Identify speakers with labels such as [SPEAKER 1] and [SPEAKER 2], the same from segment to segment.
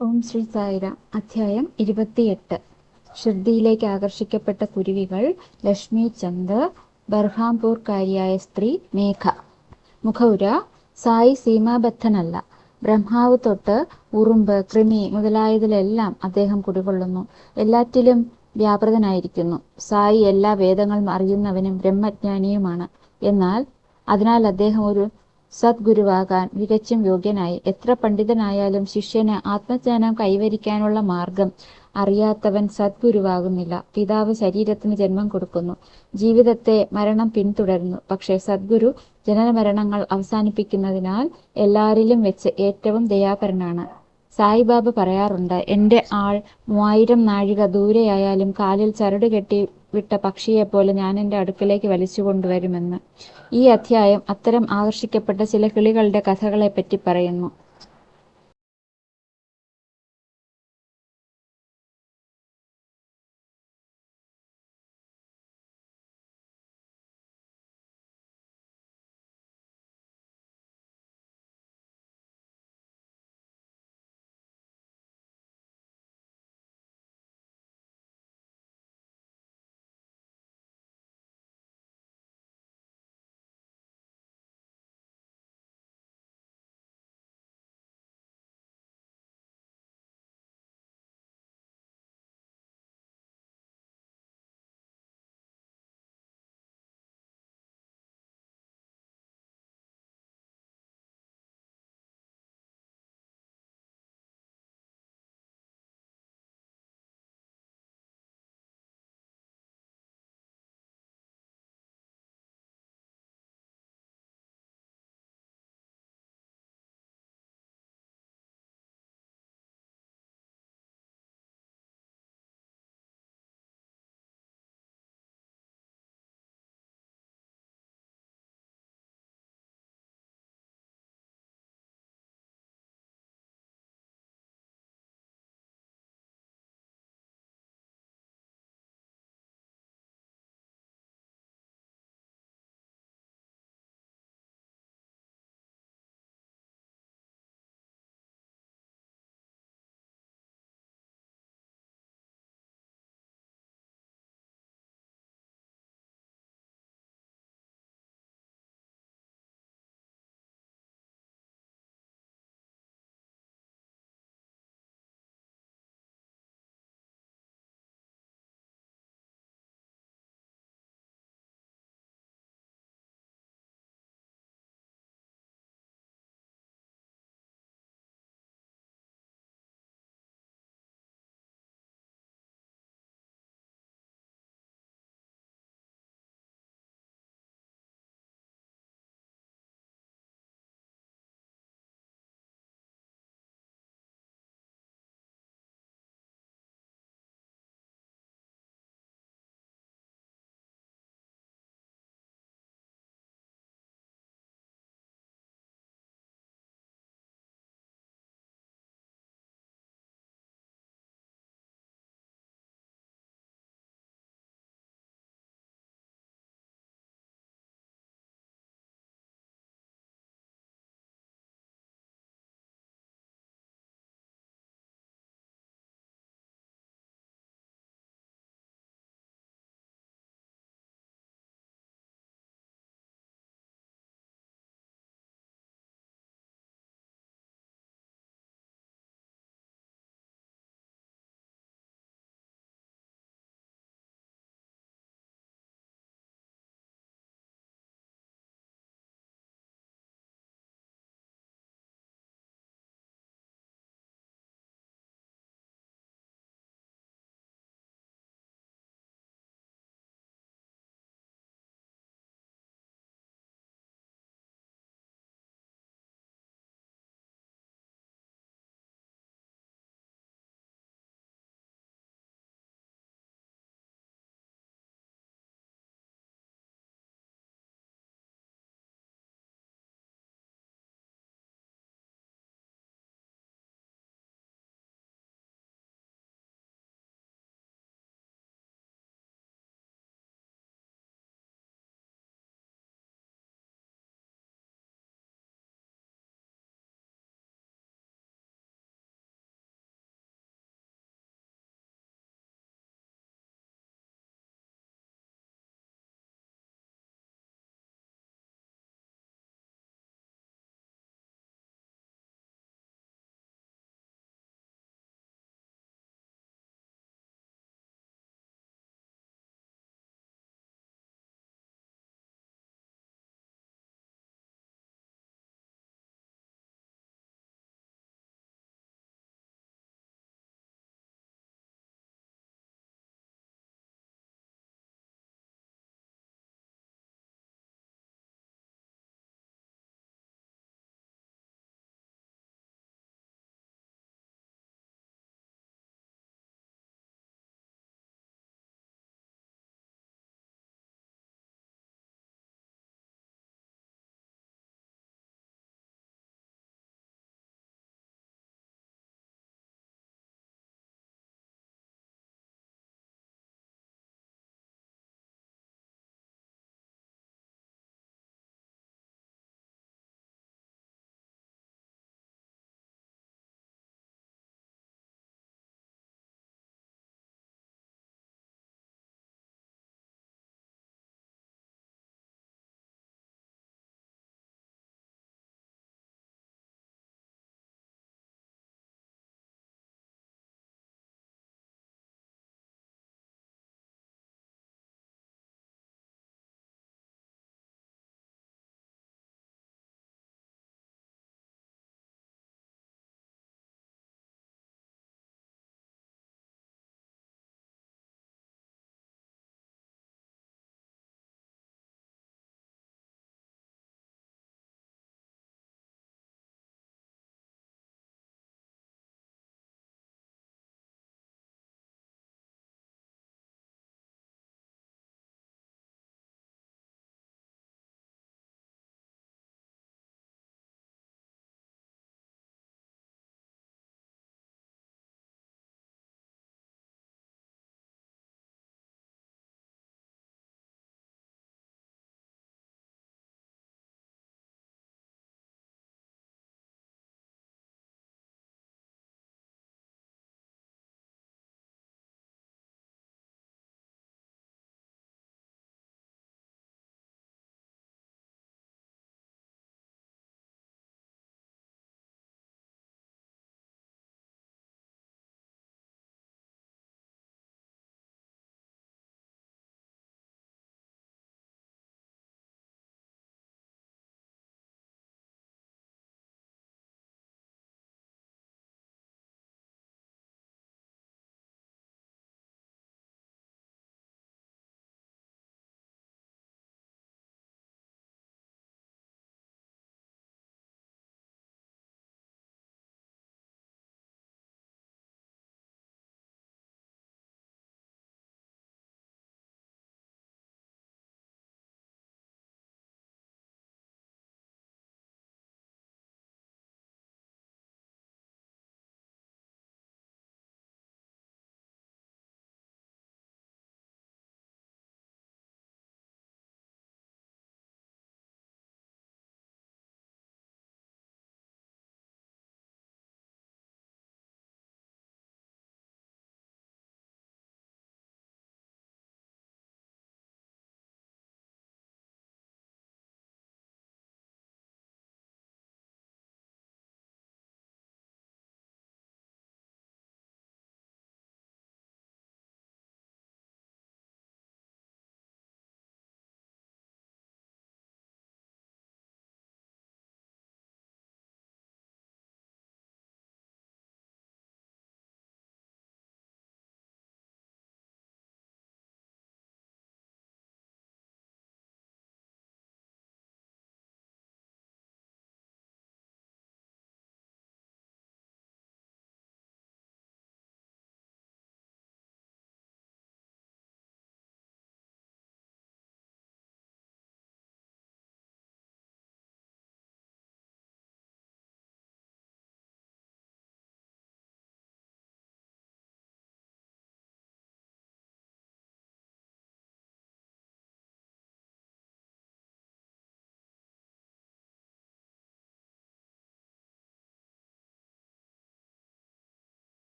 [SPEAKER 1] ഓം ശ്രീ സായിരാം അധ്യായം ഇരുപത്തിയെട്ട്. ഷിർദിയിലേക്ക് ആകർഷിക്കപ്പെട്ട കുരുവികൾ ലക്ഷ്മി ചന്ദ് ബർഹാംപൂർക്കാരിയായ സ്ത്രീ മേഘ. മുഖൗര സായി സീമാബദ്ധനല്ല. ബ്രഹ്മാവ് തൊട്ട് ഉറുമ്പ് കൃമി മുതലായതിലെല്ലാം അദ്ദേഹം കുടികൊള്ളുന്നു. എല്ലാറ്റിലും വ്യാപൃതനായിരിക്കുന്നു. സായി എല്ലാ വേദങ്ങളും അറിയുന്നവനും ബ്രഹ്മജ്ഞാനിയുമാണ്. എന്നാൽ അതിനാൽ അദ്ദേഹം ഒരു സദ്ഗുരുവാകാൻ തികച്ചും യോഗ്യനായി. എത്ര പണ്ഡിതനായാലും ശിഷ്യന് ആത്മജ്ഞാനം കൈവരിക്കാനുള്ള മാർഗം അറിയാത്തവൻ സദ്ഗുരുവാകുന്നില്ല. പിതാവ് ശരീരത്തിന് ജന്മം കൊടുക്കുന്നു. ജീവിതത്തെ മരണം പിന്തുടരുന്നു. പക്ഷേ സദ്ഗുരു ജനനമരണങ്ങൾ അവസാനിപ്പിക്കുന്നതിനാൽ എല്ലാരിലും വെച്ച് ഏറ്റവും ദയാപരനാണ്. സായിബാബ പറയാറുണ്ട് എന്റെ ആൾ മൂവായിരം നാഴിക ദൂരെയായാലും കാലിൽ ചരട് കെട്ടി വിട്ട പക്ഷിയെപ്പോലെ ഞാൻ എന്റെ അടുക്കലേക്ക് വലിച്ചു കൊണ്ടുവരുമെന്ന്. ഈ അധ്യായം അത്തരം ആകർഷിക്കപ്പെട്ട ചില കിളികളുടെ കഥകളെപ്പറ്റി പറയുന്നു.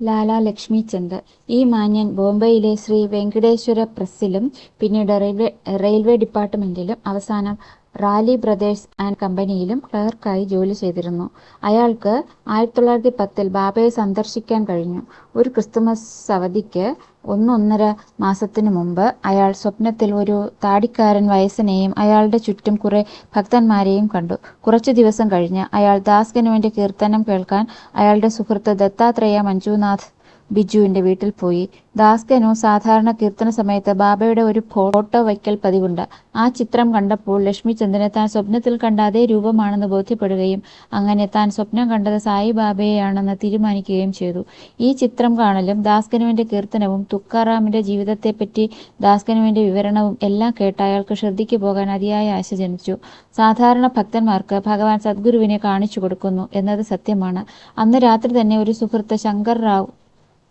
[SPEAKER 1] ലാല ലക്ഷ്മിചന്ദ്. ഈ മാന്യൻ ബോംബെയിലെ ശ്രീ വെങ്കടേശ്വര പ്രസ്സിലും പിന്നീട് റെയിൽവേ റെയിൽവേ ഡിപ്പാർട്ട്മെന്റിലും അവസാനം റാലി ബ്രദേഴ്സ് ആൻഡ് കമ്പനിയിലും ക്ലർക്കായി ജോലി ചെയ്തിരുന്നു. അയാൾക്ക് ആയിരത്തി തൊള്ളായിരത്തി പത്തിൽ ബാബയെ സന്ദർശിക്കാൻ കഴിഞ്ഞു. ഒരു ക്രിസ്തുമസ് അവധിക്ക് ഒന്നൊന്നര മാസത്തിനു മുമ്പ് അയാൾ സ്വപ്നത്തിൽ ഒരു താടിക്കാരൻ വയസ്സനെയും അയാളുടെ ചുറ്റും കുറെ ഭക്തന്മാരെയും കണ്ടു. കുറച്ചു ദിവസം കഴിഞ്ഞ് അയാൾ ദാസ്കനുവിന്റെ കീർത്തനം കേൾക്കാൻ അയാളുടെ സുഹൃത്ത് ദത്താത്രേയ മഞ്ജുനാഥ് ബിജുവിന്റെ വീട്ടിൽ പോയി. ദാസ്കനു സാധാരണ കീർത്തന സമയത്ത് ബാബയുടെ ഒരു ഫോട്ടോ വയ്ക്കൽ പതിവുണ്ട്. ആ ചിത്രം കണ്ടപ്പോൾ ലക്ഷ്മിചന്ദിന് താൻ സ്വപ്നത്തിൽ കണ്ട അതേ രൂപമാണെന്ന് ബോധ്യപ്പെടുകയും അങ്ങനെ താൻ സ്വപ്നം കണ്ടത് സായിബാബയെയാണെന്ന് തീരുമാനിക്കുകയും ചെയ്തു. ഈ ചിത്രം കാണലും ദാസ്കനുവിന്റെ കീർത്തനവും തുക്കാറാമിന്റെ ജീവിതത്തെപ്പറ്റി ദാസ്കനുവിന്റെ വിവരണവും എല്ലാം കേട്ട അയാൾക്ക് ശ്രദ്ധിക്ക് പോകാൻ അതിയായ ആശ ജനിച്ചു. സാധാരണ ഭക്തന്മാർക്ക് ഭഗവാൻ സദ്ഗുരുവിനെ കാണിച്ചു കൊടുക്കുന്നു എന്നത് സത്യമാണ്. അന്ന് രാത്രി തന്നെ ഒരു സുഹൃത്ത് ശങ്കർറാവ്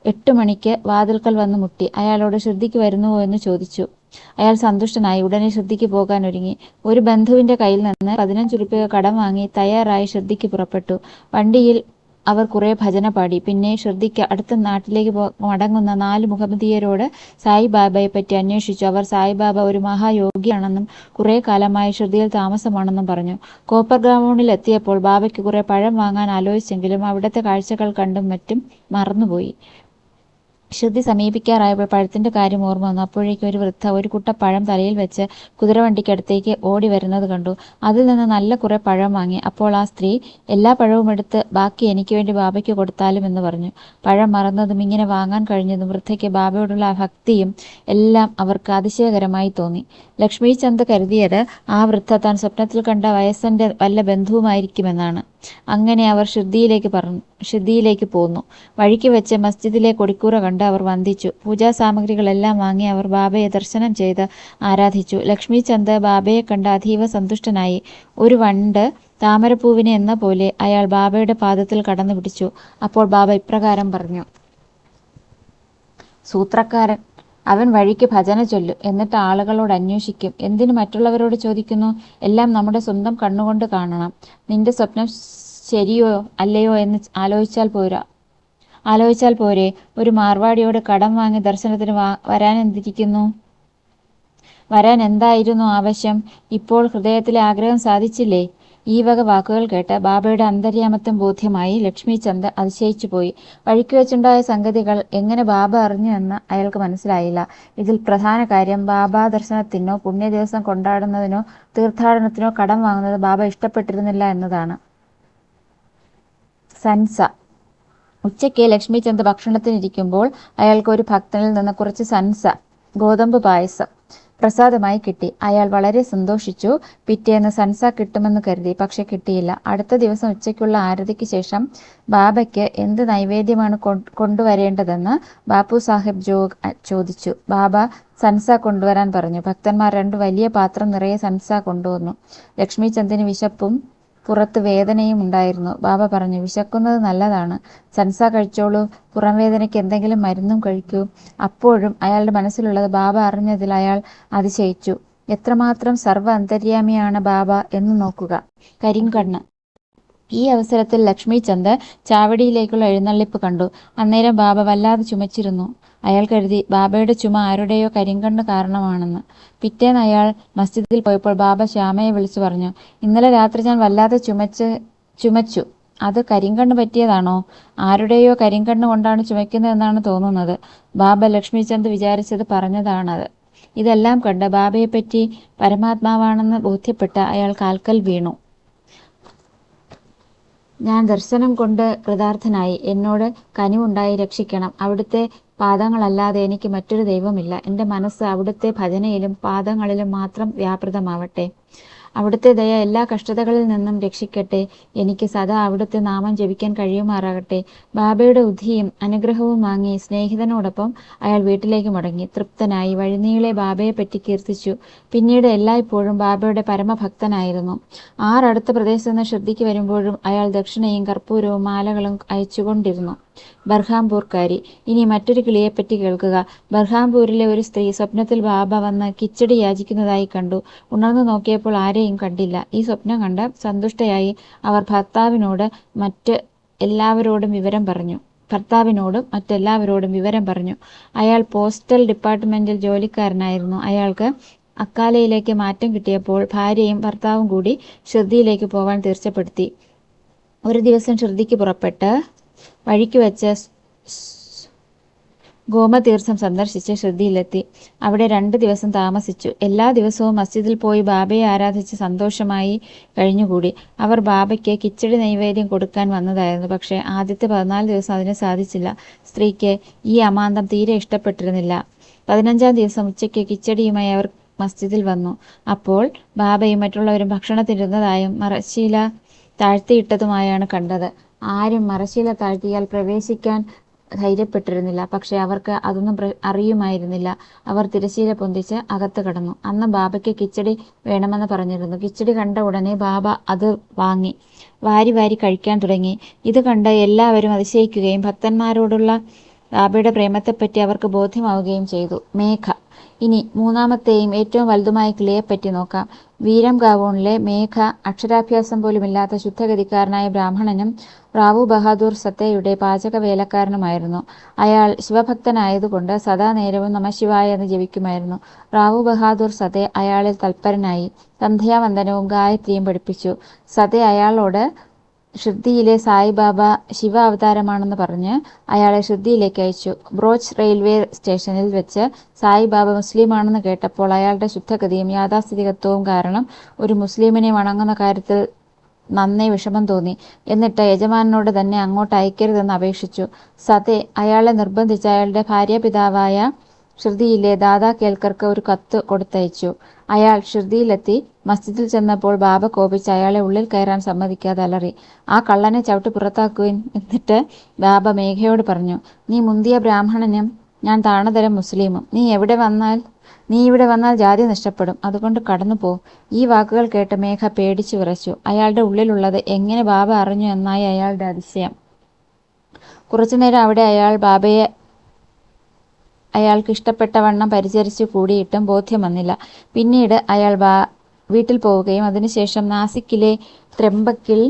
[SPEAKER 1] എട്ടു മണിക്ക് വാതിൽക്കൽ വന്ന് മുട്ടി. അയാളോട് ശ്രദ്ധിക്ക് വരുന്നുവോ എന്ന് ചോദിച്ചു. അയാൾ സന്തുഷ്ടനായി. ഉടനെ ശ്രദ്ധിക്ക് പോകാൻ ഒരുങ്ങി. ഒരു ബന്ധുവിന്റെ കയ്യിൽ നിന്ന് പതിനഞ്ച് രൂപ കടം വാങ്ങി തയ്യാറായി ശ്രദ്ധിക്ക് പുറപ്പെട്ടു. വണ്ടിയിൽ അവർ കുറെ ഭജന പാടി. പിന്നെ ശ്രദ്ധിക്ക് അടുത്ത നാട്ടിലേക്ക് മടങ്ങുന്ന നാല് മുഹമ്മദീയരോട് സായിബാബയെപ്പറ്റി അന്വേഷിച്ചു. അവർ സായിബാബ ഒരു മഹായോഗിയാണെന്നും കുറെ കാലമായി ശ്രദ്ധയിൽ താമസമാണെന്നും പറഞ്ഞു. കോപ്പർ ഗ്രൗണ്ടിൽ എത്തിയപ്പോൾ ബാബയ്ക്ക് കുറെ പഴം വാങ്ങാൻ ആലോചിച്ചെങ്കിലും അവിടുത്തെ കാഴ്ചകൾ കണ്ടും മറ്റും മറന്നുപോയി. ഷിർദ്ദി സമീപിക്കാറായപ്പോൾ പഴത്തിന്റെ കാര്യം ഓർമ്മ വന്നു. അപ്പോഴേക്കും ഒരു വൃദ്ധ ഒരു കുട്ട പഴം തലയിൽ വെച്ച് കുതിരവണ്ടിക്കടുത്തേക്ക് ഓടി വരുന്നത് കണ്ടു. അതിൽ നിന്ന് നല്ല കുറെ പഴം വാങ്ങി. അപ്പോൾ ആ സ്ത്രീ എല്ലാ പഴവും എടുത്ത് ബാക്കി എനിക്ക് വേണ്ടി ബാബയ്ക്ക് കൊടുത്താലും എന്ന് പറഞ്ഞു. പഴം മറന്നതും ഇങ്ങനെ വാങ്ങാൻ കഴിഞ്ഞതും വൃദ്ധയ്ക്ക് ബാബയോടുള്ള ഭക്തിയും എല്ലാം അവർക്ക് അതിശയകരമായി തോന്നി. ലക്ഷ്മി ചന്ദ് കരുതിയത് ആ വൃദ്ധ താൻ സ്വപ്നത്തിൽ കണ്ട വയസ്സന്റെ വല്ല ബന്ധുവുമായിരിക്കുമെന്നാണ്. അങ്ങനെ അവർ ഷിർദിയിലേക്ക് പറഞ്ഞു ഷിർദിയിലേക്ക് പോന്നു. വഴിക്ക് വെച്ച് മസ്ജിദിലെ കൊടിക്കൂറ കണ്ട് അവർ വന്ദിച്ചു. പൂജാ സാമഗ്രികളെല്ലാം വാങ്ങി അവർ ബാബയെ ദർശനം ചെയ്ത് ആരാധിച്ചു. ലക്ഷ്മിചന്ദ് ബാബയെ കണ്ട് അതീവ സന്തുഷ്ടനായി. ഒരു വണ്ട് താമരപ്പൂവിനെ എന്ന പോലെ അയാൾ ബാബയുടെ പാദത്തിൽ കടന്നു പിടിച്ചു. അപ്പോൾ ബാബ ഇപ്രകാരം പറഞ്ഞു. സൂത്രക്കാരൻ അവൻ വഴിക്ക് ഭജന ചൊല്ലും. എന്നിട്ട് ആളുകളോട് അന്വേഷിക്കും. എന്തിനു മറ്റുള്ളവരോട് ചോദിക്കുന്നു? എല്ലാം നമ്മുടെ സ്വന്തം കണ്ണുകൊണ്ട് കാണണം. നിന്റെ സ്വപ്നം ശരിയോ അല്ലയോ എന്ന് ആലോചിച്ചാൽ പോരാ ആലോചിച്ചാൽ പോരെ. ഒരു മാർവാടിയോട് കടം വാങ്ങി ദർശനത്തിന് വരാനെന്തിരിക്കുന്നു? വരാൻ എന്തായിരുന്നു ആവശ്യം? ഇപ്പോൾ ഹൃദയത്തിലെ ആഗ്രഹം സാധിച്ചില്ലേ? ഈ വക വാക്കുകൾ കേട്ട് ബാബയുടെ അന്തര്യാമത്വം ബോധ്യമായി ലക്ഷ്മി ചന്ദ് അതിശയിച്ചു പോയി വഴിക്ക് വെച്ചുണ്ടായ സംഗതികൾ എങ്ങനെ ബാബ അറിഞ്ഞു എന്ന് അയാൾക്ക് മനസ്സിലായില്ല. ഇതിൽ പ്രധാന കാര്യം ബാബ ദർശനത്തിനോ പുണ്യ ദിവസം കൊണ്ടാടുന്നതിനോ തീർത്ഥാടനത്തിനോ കടം വാങ്ങുന്നത് ബാബ ഇഷ്ടപ്പെട്ടിരുന്നില്ല എന്നതാണ്. സൻസ ഉച്ചയ്ക്ക് ലക്ഷ്മിചന്ദ് ഭക്ഷണത്തിനിരിക്കുമ്പോൾ അയാൾക്ക് ഒരു ഭക്തനിൽ നിന്ന് കുറച്ച് സൻസ ഗോതമ്പ് പായസം പ്രസാദമായി കിട്ടി. അയാൾ വളരെ സന്തോഷിച്ചു. പിറ്റേന്ന് സൻസ കിട്ടുമെന്ന് കരുതി. പക്ഷെ കിട്ടിയില്ല. അടുത്ത ദിവസം ഉച്ചയ്ക്കുള്ള ആരതിക്ക് ശേഷം ബാബയ്ക്ക് എന്ത് നൈവേദ്യമാണ് കൊണ്ടുവരേണ്ടതെന്ന് ബാപ്പു സാഹിബ് ജോ ചോദിച്ചു. ബാബ സൻസ കൊണ്ടുവരാൻ പറഞ്ഞു. ഭക്തന്മാർ രണ്ട് വലിയ പാത്രം നിറയെ സൻസ കൊണ്ടുവന്നു. ലക്ഷ്മിചന്ദിന് വിശപ്പും പുറത്ത് വേദനയും ഉണ്ടായിരുന്നു. ബാബ പറഞ്ഞു. വിശക്കുന്നത് നല്ലതാണ്. സൻസ കഴിച്ചോളൂ. പുറം വേദനയ്ക്ക് എന്തെങ്കിലും മരുന്നും കഴിക്കൂ. അപ്പോഴും അയാളുടെ മനസ്സിലുള്ളത് ബാബ അറിഞ്ഞതിൽ അയാൾ അതിശയിച്ചു. എത്രമാത്രം സർവ അന്തര്യാമിയാണ് ബാബ എന്ന് നോക്കുക. കരിങ്കണ്ണ് ഈ അവസരത്തിൽ ലക്ഷ്മി ചന്ദ് ചാവടിയിലേക്കുള്ള എഴുന്നള്ളിപ്പ് കണ്ടു. അന്നേരം ബാബ വല്ലാതെ ചുമച്ചിരുന്നു. അയാൾ കരുതി ബാബയുടെ ചുമ ആരുടെയോ കരിങ്കണ്ണ് കാരണമാണെന്ന്. പിറ്റേന്ന് അയാൾ മസ്ജിദിൽ പോയപ്പോൾ ബാബ ശ്യാമയെ വിളിച്ചു പറഞ്ഞു. ഇന്നലെ രാത്രി ഞാൻ വല്ലാതെ ചുമച്ച് ചുമച്ചു. അത് കരിങ്കണ്ണ് പറ്റിയതാണോ? ആരുടെയോ കരിങ്കണ്ണ് കൊണ്ടാണ് ചുമയ്ക്കുന്നതെന്നാണ് തോന്നുന്നത്. ബാബ ലക്ഷ്മിചന്ദ് വിചാരിച്ചത് പറഞ്ഞതാണത്. ഇതെല്ലാം കണ്ട് ബാബയെപ്പറ്റി പരമാത്മാവാണെന്ന് ബോധ്യപ്പെട്ട അയാൾ കാൽക്കൽ വീണു. ഞാൻ ദർശനം കൊണ്ട് കൃതാർത്ഥനായി. എന്നോട് കനിവുണ്ടായി രക്ഷിക്കണം. അവിടുത്തെ പാദങ്ങളല്ലാതെ എനിക്ക് മറ്റൊരു ദൈവമില്ല. എന്റെ മനസ്സ് അവിടുത്തെ ഭജനയിലും പാദങ്ങളിലും മാത്രം വ്യാപൃതമാവട്ടെ. അവിടുത്തെ ദയ എല്ലാ കഷ്ടതകളിൽ നിന്നും രക്ഷിക്കട്ടെ. എനിക്ക് സദാ അവിടുത്തെ നാമം ജപിക്കാൻ കഴിയുമാറാകട്ടെ. ബാബയുടെ ഉദ്ധിയും അനുഗ്രഹവും വാങ്ങി സ്നേഹിതനോടൊപ്പം അയാൾ വീട്ടിലേക്ക് മടങ്ങി. തൃപ്തനായി വഴിനീളെ ബാബയെപ്പറ്റി കീർത്തിച്ചു. പിന്നീട് എല്ലായ്പ്പോഴും ബാബയുടെ പരമഭക്തനായിരുന്നു. ആറടുത്ത പ്രദേശത്ത് നിന്ന് ശ്രദ്ധിക്ക് വരുമ്പോഴും അയാൾ ദക്ഷിണയും കർപ്പൂരവും മാലകളും അയച്ചുകൊണ്ടിരുന്നു. ബർഹാംപൂർക്കാരി ഇനി മറ്റൊരു കിളിയെപ്പറ്റി കേൾക്കുക. ബർഹാംപൂരിലെ ഒരു സ്ത്രീ സ്വപ്നത്തിൽ ബാബ വന്ന് കിച്ചടി യാചിക്കുന്നതായി കണ്ടു. ഉണർന്നു നോക്കിയപ്പോൾ ആരെയും കണ്ടില്ല. ഈ സ്വപ്നം കണ്ട് സന്തുഷ്ടയായി അവർ ഭർത്താവിനോട് മറ്റ് എല്ലാവരോടും വിവരം പറഞ്ഞു. ഭർത്താവിനോടും മറ്റെല്ലാവരോടും വിവരം പറഞ്ഞു അയാൾ പോസ്റ്റൽ ഡിപ്പാർട്ട്മെന്റിൽ ജോലിക്കാരനായിരുന്നു അയാൾക്ക് അക്കാലയിലേക്ക് മാറ്റം കിട്ടിയപ്പോൾ ഭാര്യയും ഭർത്താവും കൂടി ഷിർദിയിലേക്ക് പോകാൻ തീർച്ചപ്പെടുത്തി ഒരു ദിവസം ഷിർദിക്ക് പുറപ്പെട്ട് വഴിക്ക് വെച്ച് ഗോമതീർത്ഥം സന്ദർശിച്ച് ശ്രുതിയിലെത്തി. അവിടെ രണ്ട് ദിവസം താമസിച്ചു. എല്ലാ ദിവസവും മസ്ജിദിൽ പോയി ബാബയെ ആരാധിച്ച് സന്തോഷമായി കഴിഞ്ഞുകൂടി. അവർ ബാബയ്ക്ക് കിച്ചടി നൈവേദ്യം കൊടുക്കാൻ വന്നതായിരുന്നു. പക്ഷേ ആദ്യത്തെ പതിനാല് ദിവസം അതിന് സാധിച്ചില്ല. സ്ത്രീക്ക് ഈ അമാന്തം തീരെ ഇഷ്ടപ്പെട്ടിരുന്നില്ല. പതിനഞ്ചാം ദിവസം ഉച്ചയ്ക്ക് കിച്ചടിയുമായി അവർ മസ്ജിദിൽ വന്നു. അപ്പോൾ ബാബയും മറ്റുള്ളവരും ഭക്ഷണത്തിരുന്നതായും മറശീല താഴ്ത്തിയിട്ടതുമായാണ് കണ്ടത്. ആരും മറശീല താഴ്ത്തിയാൽ പ്രവേശിക്കാൻ ധൈര്യപ്പെട്ടിരുന്നില്ല. പക്ഷെ അവർക്ക് അതൊന്നും അറിയുമായിരുന്നില്ല. അവർ തിരശ്ശീല പൊന്തിച്ച് അകത്ത് കടന്നു. അന്ന് ബാബയ്ക്ക് കിച്ചടി വേണമെന്ന് പറഞ്ഞിരുന്നു. കിച്ചടി കണ്ട ഉടനെ ബാബ അത് വാങ്ങി. വാരി വാരി കഴിക്കാൻ തുടങ്ങി. ഇത് കണ്ട് എല്ലാവരും അതിശയിക്കുകയും ഭക്തന്മാരോടുള്ള ബാബയുടെ പ്രേമത്തെപ്പറ്റി അവർക്ക് ബോധ്യമാവുകയും ചെയ്തു. മേഘ. ഇനി മൂന്നാമത്തെയും ഏറ്റവും വലുതുമായ കിളിയെപ്പറ്റി നോക്കാം. വീരം ഗാവോണിലെ മേഘ അക്ഷരാഭ്യാസം പോലുമില്ലാത്ത ശുദ്ധഗതിക്കാരനായ ബ്രാഹ്മണനും റാവു ബഹാദൂർ സത്തയുടെ പാചക വേലക്കാരനുമായിരുന്നു അയാൾ ശിവഭക്തനായതുകൊണ്ട് സദാ നേരവും നമശിവായ എന്ന് ജപിക്കുമായിരുന്നു. റാവു ബഹാദൂർ സതെ അയാളിൽ തൽപരനായി സന്ധ്യാവന്ദനവും ഗായത്രിയും പഠിപ്പിച്ചു. സതെ അയാളോട് ഷിർദിയിലെ സായിബാബ ശിവ അവതാരമാണെന്ന് പറഞ്ഞ് അയാളെ ഷിർദിയിലേക്ക് അയച്ചു. ബ്രോച്ച് റെയിൽവേ സ്റ്റേഷനിൽ വെച്ച് സായിബാബ മുസ്ലിമാണെന്ന് കേട്ടപ്പോൾ അയാളുടെ ശുദ്ധഗതിയും യാഥാസ്ഥിതികത്വവും കാരണം ഒരു മുസ്ലിമിനെ വണങ്ങുന്ന കാര്യത്തിൽ നന്നേ വിഷമം തോന്നി. എന്നിട്ട് യജമാനോട് തന്നെ അങ്ങോട്ട് അയക്കരുതെന്ന് അപേക്ഷിച്ചു. സതേ അയാളെ നിർബന്ധിച്ച് അയാളുടെ ഭാര്യാപിതാവായ ഷിർദിയിലെ ദാദാ കേൽക്കർക്ക് ഒരു കത്ത് കൊടുത്തയച്ചു. അയാൾ ഷിർദിയിലെത്തി മസ്ജിദിൽ ചെന്നപ്പോൾ ബാബ കോപിച്ച് അയാളെ ഉള്ളിൽ കയറാൻ സമ്മതിക്കാതെ അലറി. ആ കള്ളനെ ചവിട്ടി പുറത്താക്കുവിൻ എന്നിട്ട് ബാബ മേഘയോട് പറഞ്ഞു നീ മുന്തിയ ബ്രാഹ്മണനും ഞാൻ താണതരം മുസ്ലിമും. നീ എവിടെ വന്നാൽ നീ ഇവിടെ വന്നാൽ ജാതി നഷ്ടപ്പെടും. അതുകൊണ്ട് കടന്നു പോ. ഈ വാക്കുകൾ കേട്ട് മേഘ പേടിച്ചു വിറച്ചു. അയാളുടെ ഉള്ളിലുള്ളത് എങ്ങനെ ബാബ അറിഞ്ഞു എന്നായി അയാളുടെ അതിശയം. കുറച്ചുനേരം അവിടെ അയാൾ ബാബയെ അയാൾക്ക് ഇഷ്ടപ്പെട്ടവണ്ണം പരിചരിച്ചു കൂടിയിട്ടും ബോധ്യം വന്നില്ല. പിന്നീട് അയാൾ വാ വീട്ടിൽ പോവുകയും അതിനുശേഷം നാസിക്കിലെ ത്രെമ്പക്കിൽ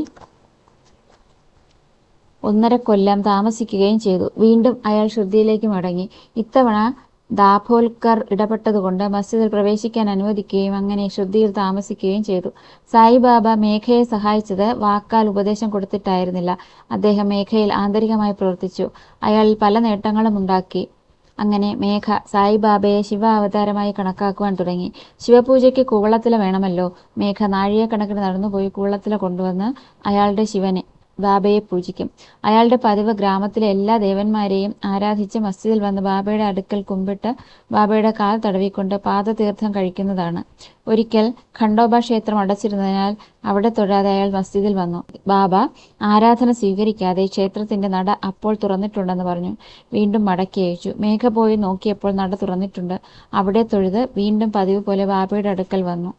[SPEAKER 1] ഒന്നര കൊല്ലം താമസിക്കുകയും ചെയ്തു. വീണ്ടും അയാൾ ശ്രദ്ധയിലേക്ക് മടങ്ങി. ഇത്തവണ ദാഭോൽക്കർ ഇടപെട്ടതുകൊണ്ട് മസ്ജിദിൽ പ്രവേശിക്കാൻ അനുവദിക്കുകയും അങ്ങനെ ശ്രുതിയിൽ താമസിക്കുകയും ചെയ്തു. സായിബാബ മേഘയെ സഹായിച്ചത് വാക്കാൽ ഉപദേശം കൊടുത്തിട്ടായിരുന്നില്ല. അദ്ദേഹം മേഘയിൽ ആന്തരികമായി പ്രവർത്തിച്ചു. അയാൾ പല നേട്ടങ്ങളും ഉണ്ടാക്കി. അങ്ങനെ മേഘ സായിബാബയെ ശിവ അവതാരമായി കണക്കാക്കുവാൻ തുടങ്ങി. ശിവപൂജയ്ക്ക് കൂവളത്തില വേണമല്ലോ. മേഘ നാഴികക്കണക്കിന് നടന്നുപോയി കൂവളത്തില കൊണ്ടുവന്ന് അയാളുടെ ശിവനെ ബാബയെ പൂജിക്കും. അയാളുടെ പതിവ് ഗ്രാമത്തിലെ എല്ലാ ദേവന്മാരെയും ആരാധിച്ച് മസ്ജിദിൽ വന്ന് ബാബയുടെ അടുക്കൽ കുമ്പിട്ട് ബാബയുടെ കാൽ തടവിക്കൊണ്ട് പാദതീർത്ഥം കഴിക്കുന്നതാണ്. ഒരിക്കൽ ഖണ്ഡോബ ക്ഷേത്രം അടച്ചിരുന്നതിനാൽ അവിടെ തൊഴാതെ അയാൾ മസ്ജിദിൽ വന്നു. ബാബ ആരാധന സ്വീകരിക്കാതെ ക്ഷേത്രത്തിന്റെ നട അപ്പോൾ തുറന്നിട്ടുണ്ടെന്ന് പറഞ്ഞു. വീണ്ടും മടക്കി അയച്ചു. മേഘ പോയി നോക്കിയപ്പോൾ നട തുറന്നിട്ടുണ്ട്. അവിടെ തൊഴുത് വീണ്ടും പതിവ് പോലെ ബാബയുടെ അടുക്കൽ വന്നു.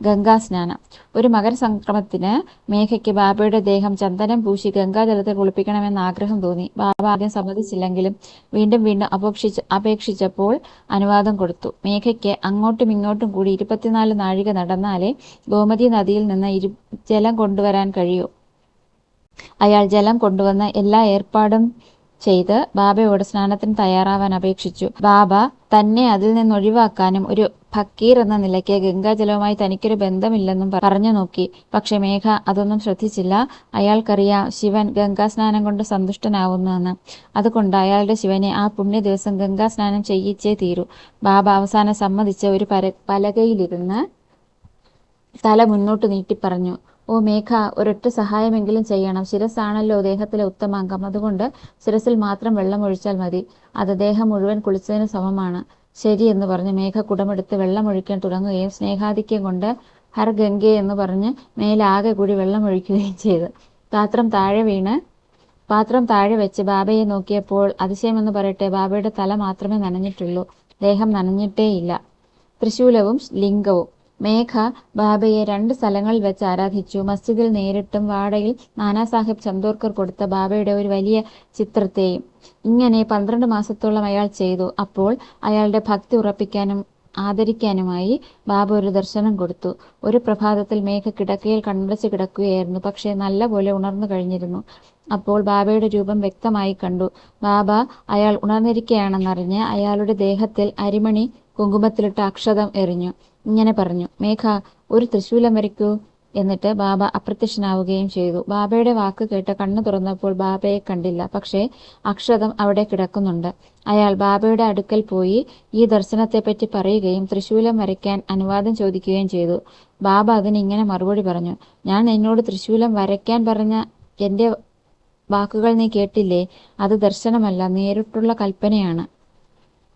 [SPEAKER 1] ഗംഗാസ്നാനം. ഒരു മകരസംക്രമത്തിന് മേഘയ്ക്ക് ബാബയുടെ ദേഹം ചന്ദനം പൂശി ഗംഗാജലത്തിൽ കുളിപ്പിക്കണമെന്ന് ആഗ്രഹം തോന്നി. ബാബ ആദ്യം സമ്മതിച്ചില്ലെങ്കിലും വീണ്ടും വീണ്ടും അപേക്ഷിച്ച് അപേക്ഷിച്ചപ്പോൾ അനുവാദം കൊടുത്തു. മേഘയ്ക്ക് അങ്ങോട്ടും ഇങ്ങോട്ടും കൂടി ഇരുപത്തിനാല് നാഴിക നടന്നാലേ ഗോമതി നദിയിൽ നിന്ന് ഇരു ജലം കൊണ്ടുവരാൻ കഴിയൂ. അയാൾ ജലം കൊണ്ടുവന്ന് എല്ലാ ഏർപ്പാടും ചെയ്ത് ബാബയോട് സ്നാനത്തിന് തയ്യാറാവാൻ അപേക്ഷിച്ചു. ബാബ തന്നെ അതിൽ നിന്ന് ഒഴിവാക്കാനും ഒരു ഫക്കീർ എന്ന നിലയ്ക്ക് ഗംഗാജലവുമായി തനിക്കൊരു ബന്ധമില്ലെന്നും പറഞ്ഞു നോക്കി. പക്ഷെ മേഘ അതൊന്നും ശ്രദ്ധിച്ചില്ല. അയാൾക്കറിയാം ശിവൻ ഗംഗാസ്നാനം കൊണ്ട് സന്തുഷ്ടനാവുന്നുവെന്ന് അതുകൊണ്ട് അയാളുടെ ശിവനെ ആ പുണ്യ ദിവസം ഗംഗാസ്നാനം ചെയ്യിച്ചേ തീരൂ. ബാബ അവസാനം സമ്മതിച്ച ഒരു പര പലകയിലിരുന്ന് തല മുന്നോട്ട് നീട്ടി പറഞ്ഞു. ഓ മേഘ ഒരൊറ്റ സഹായമെങ്കിലും ചെയ്യണം. ശിരസാണല്ലോ ദേഹത്തിലെ ഉത്തമാംഗം അതുകൊണ്ട് ശിരസിൽ മാത്രം വെള്ളം ഒഴിച്ചാൽ മതി. അത് ദേഹം മുഴുവൻ കുളിച്ചതിന് സമമാണ്. ശരി എന്ന് പറഞ്ഞ് മേഘ കുടമെടുത്ത് വെള്ളം ഒഴിക്കാൻ തുടങ്ങുകയും സ്നേഹാധിക്യം കൊണ്ട് ഹർ ഗംഗെ എന്ന് പറഞ്ഞ് മേലാകെ കൂടി വെള്ളം ഒഴിക്കുകയും ചെയ്തു. പാത്രം താഴെ വീണ് പാത്രം താഴെ വെച്ച് ബാബയെ നോക്കിയപ്പോൾ അതിശയമെന്ന് പറയട്ടെ ബാബയുടെ തല മാത്രമേ നനഞ്ഞിട്ടുള്ളൂ. ദേഹം നനഞ്ഞിട്ടേയില്ല. ത്രിശൂലവും ലിംഗവും. മേഘ ബാബയെ രണ്ട് സ്ഥലങ്ങളിൽ വെച്ച് ആരാധിച്ചു. മസ്ജിദിൽ നേരിട്ടും വാടയിൽ നാനാസാഹിബ് ചന്ദോർക്കർ കൊടുത്ത ബാബയുടെ ഒരു വലിയ ചിത്രത്തെയും ഇങ്ങനെ പന്ത്രണ്ട് മാസത്തോളം അയാൾ ചെയ്തു. അപ്പോൾ അയാളുടെ ഭക്തി ഉറപ്പിക്കാനും ആദരിക്കാനുമായി ബാബ ഒരു ദർശനം കൊടുത്തു. ഒരു പ്രഭാതത്തിൽ മേഘ കിടക്കയിൽ കണ്ണടച്ച് കിടക്കുകയായിരുന്നു. പക്ഷേ നല്ലപോലെ ഉണർന്നു കഴിഞ്ഞിരുന്നു. അപ്പോൾ ബാബയുടെ രൂപം വ്യക്തമായി കണ്ടു. ബാബ അയാൾ ഉണർന്നിരിക്കുകയാണെന്നറിഞ്ഞ് അയാളുടെ ദേഹത്തിൽ അരിമണി കുങ്കുമത്തിലിട്ട അക്ഷതം എറിഞ്ഞു. ഇങ്ങനെ പറഞ്ഞു മേഘ ഒരു തൃശൂലം വരയ്ക്കൂ എന്നിട്ട് ബാബ അപ്രത്യക്ഷനാവുകയും ചെയ്തു. ബാബയുടെ വാക്ക് കേട്ട് കണ്ണു തുറന്നപ്പോൾ ബാബയെ കണ്ടില്ല. പക്ഷേ അക്ഷതം അവിടെ കിടക്കുന്നുണ്ട്. അയാൾ ബാബയുടെ അടുക്കൽ പോയി ഈ ദർശനത്തെപ്പറ്റി പറയുകയും തൃശൂലം വരയ്ക്കാൻ അനുവാദം ചോദിക്കുകയും ചെയ്തു. ബാബ അതിന് ഇങ്ങനെ മറുപടി പറഞ്ഞു ഞാൻ എന്നോട് തൃശൂലം വരയ്ക്കാൻ പറഞ്ഞ എന്റെ വാക്കുകൾ നീ കേട്ടില്ലേ? അത് ദർശനമല്ല നേരിട്ടുള്ള കൽപ്പനയാണ്.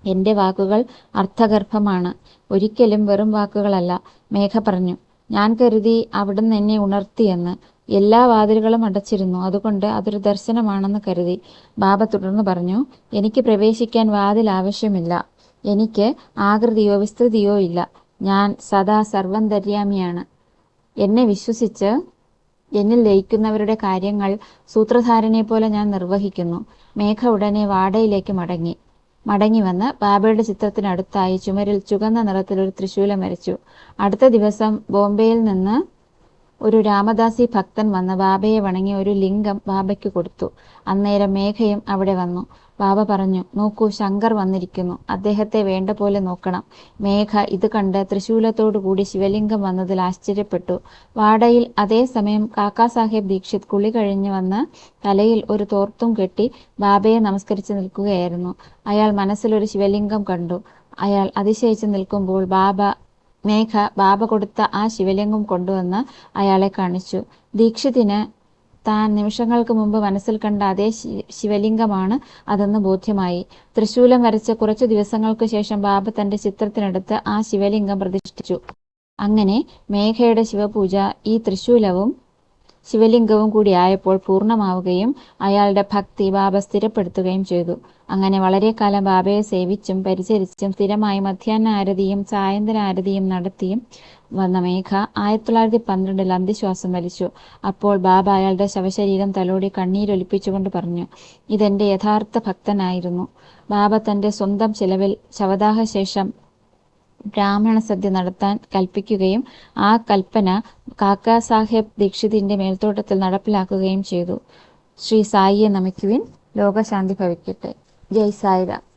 [SPEAKER 1] എന്റെ വാക്കുകൾ അർത്ഥഗർഭമാണ്. ഒരിക്കലും വെറും വാക്കുകളല്ല. മേഘ പറഞ്ഞു ഞാൻ കരുതി അവിടുന്ന് എന്നെ ഉണർത്തിയെന്ന് എല്ലാ വാതിലുകളും അടച്ചിരുന്നു. അതുകൊണ്ട് അതൊരു ദർശനമാണെന്ന് കരുതി. ബാബ തുടർന്ന് പറഞ്ഞു എനിക്ക് പ്രവേശിക്കാൻ വാതിൽ ആവശ്യമില്ല. എനിക്ക് ആകൃതിയോ വിസ്തൃതിയോ ഇല്ല. ഞാൻ സദാ സർവന്തര്യാമിയാണ് എന്നെ വിശ്വസിച്ച് എന്നിൽ ലയിക്കുന്നവരുടെ കാര്യങ്ങൾ സൂത്രധാരനെ പോലെ ഞാൻ നിർവഹിക്കുന്നു. മേഘ ഉടനെ വാടയിലേക്ക് മടങ്ങി. മടങ്ങി വന്ന് ബാബയുടെ ചിത്രത്തിനടുത്തായി ചുമരിൽ ചുവന്ന നിറത്തിൽ ഒരു തൃശൂലം വരച്ചു അടുത്ത ദിവസം ബോംബെയിൽ നിന്ന് ഒരു രാമദാസി ഭക്തൻ വന്ന് ബാബയെ വണങ്ങി ഒരു ലിംഗം ബാബയ്ക്ക് കൊടുത്തു. അന്നേരം മേഘയും അവിടെ വന്നു. ബാബ പറഞ്ഞു നോക്കൂ ശങ്കർ വന്നിരിക്കുന്നു. അദ്ദേഹത്തെ വേണ്ട പോലെ നോക്കണം. മേഘ ഇത് കണ്ട് തൃശൂലത്തോടു കൂടി ശിവലിംഗം വന്നതിൽ ആശ്ചര്യപ്പെട്ടു. വാടയിൽ അതേസമയം കാക്കാ സാഹേബ് ദീക്ഷിത് കുളി കഴിഞ്ഞു വന്ന് തലയിൽ ഒരു തോർത്തും കെട്ടി ബാബയെ നമസ്കരിച്ച് നിൽക്കുകയായിരുന്നു. അയാൾ മനസ്സിലൊരു ശിവലിംഗം കണ്ടു. അയാൾ അതിശയിച്ചു നിൽക്കുമ്പോൾ ബാബ മേഘ ബാബ കൊടുത്ത ആ ശിവലിംഗം കൊണ്ടുവന്ന് അയാളെ കാണിച്ചു. ദീക്ഷിതിന് താൻ നിമിഷങ്ങൾക്ക് മുമ്പ് മനസ്സിൽ കണ്ട അതേ ശിവലിംഗമാണ് അതെന്ന് ബോധ്യമായി. തൃശൂലം വരച്ച കുറച്ചു ദിവസങ്ങൾക്ക് ശേഷം ബാബ തന്റെ ചിത്രത്തിനടുത്ത് ആ ശിവലിംഗം പ്രതിഷ്ഠിച്ചു. അങ്ങനെ മേഘയുടെ ശിവപൂജ ഈ തൃശൂലവും ശിവലിംഗവും കൂടി ആയപ്പോൾ പൂർണമാവുകയും അയാളുടെ ഭക്തി ബാബ സ്ഥിരപ്പെടുത്തുകയും ചെയ്തു. അങ്ങനെ വളരെ കാലം ബാബയെ സേവിച്ചും പരിചരിച്ചും സ്ഥിരമായി മധ്യാഹ്ന ആരതിയും സായന്തന ആരതിയും നടത്തിയും വന്ന മേഘ ആയിരത്തി തൊള്ളായിരത്തി പന്ത്രണ്ടിൽ അന്ത്യശ്വാസം വലിച്ചു. അപ്പോൾ ബാബ അയാളുടെ ശവശരീരം തലോടി കണ്ണീരൊലിപ്പിച്ചുകൊണ്ട് പറഞ്ഞു ഇതെന്റെ യഥാർത്ഥ ഭക്തനായിരുന്നു. ബാബ തന്റെ സ്വന്തം ചിലവിൽ ശവദാഹ ശേഷം ബ്രാഹ്മണ സദ്യ നടത്താൻ കൽപ്പിക്കുകയും ആ കൽപ്പന കാക്കാ സാഹേബ് ദീക്ഷിതിന്റെ മേൽത്തോട്ടത്തിൽ നടപ്പിലാക്കുകയും ചെയ്തു. ശ്രീ സായിയെ നമിക്കുവിൻ. ലോകശാന്തി ഭവിക്കട്ടെ. ജയ് സായിരാം.